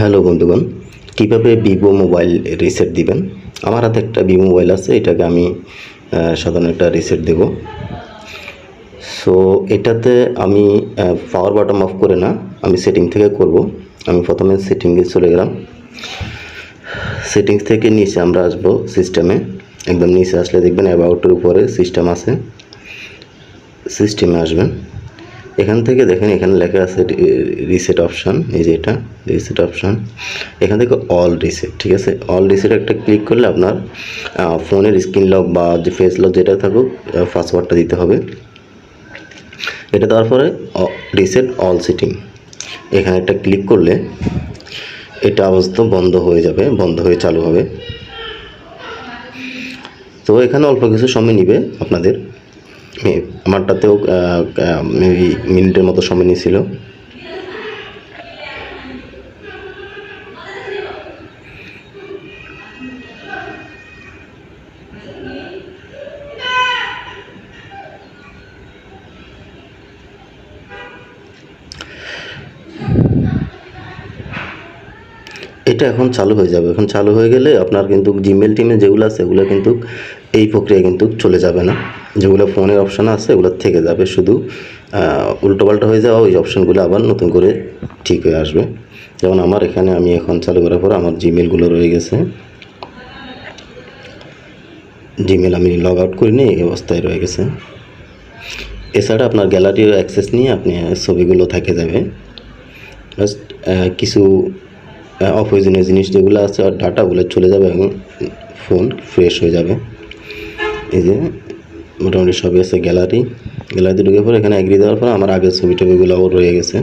Hello বন্ধুগণ, কীভাবে Vivo mobile reset দিবেন? আমার হাতে একটা ভিভো মোবাইল আছে, এটাকে আমি সাধারণ একটা রিসেট দেব। সো এটাতে আমি পাওয়ার বাটন অফ করে না, আমি সেটিং থেকে করব। আমি প্রথমে সেটিংয়ে চলে গেলাম। সেটিংস থেকে নিচে আমরা আসব সিস্টেমে একদম নিচে আসলে দেখবেন অ্যাবাউটের উপরে সিস্টেম আছে। সিস্টেমে আসবেন। এখান থেকে দেখেন, এখানে লেখা আছে রিসেট অপশান এই যে এটা রিসেট অপশান এখান থেকে অল রিসেট ঠিক আছে? অল রিসেট একটা ক্লিক করলে আপনার ফোনের স্ক্রিন লক বা যে ফেস লক যেটা থাকুক পাসওয়ার্ডটা দিতে হবে। এটা দেওয়ার পরে রিসেট অল সিটিং এখানে একটা ক্লিক করলে, এটা অবস্থা বন্ধ হয়ে যাবে, বন্ধ হয়ে চালু হবে। তো এখানে অল্প কিছু সময় নিবে আপনাদের। আমারটাতেও মেবি মিনিটের মতো সময় নিয়েছিল। এটা এখন চালু হয়ে যাবে। এখন চালু হয়ে গেলে আপনার কিন্তু জিমেল টিমে যেগুলো আছে এগুলো কিন্তু এই প্রক্রিয়া কিন্তু চলে যাবে না। যেগুলো ফোনের অপশান আছে এগুলো থেকে যাবে শুধু উল্টোপাল্টা হয়ে যাওয়া ওই অপশানগুলো আবার নতুন করে ঠিক হয়ে আসবে। যেমন আমার এখানে আমি এখন চালু করার পর আমার জিমেলগুলো রয়ে গেছে। জিমেল আমি লগ আউট করিনি এই অবস্থায় রয়ে গেছে। এছাড়া আপনার গ্যালারিও অ্যাক্সেস নিয়ে আপনি ছবিগুলো থেকে যাবে। জাস্ট কিছু অপ্রয়োজনীয় জিনিস যেগুলো আছে, আর ডাটাগুলো চলে যাবে এবং ফোন ফ্রেশ হয়ে যাবে। এই যে মোটামুটি সবই আছে গ্যালারি। গ্যালারিতে ঢুকে পরে এখানে এগ্রি দেওয়ার পর আমার আগের ছবি টবিগুলোও রয়ে গেছে।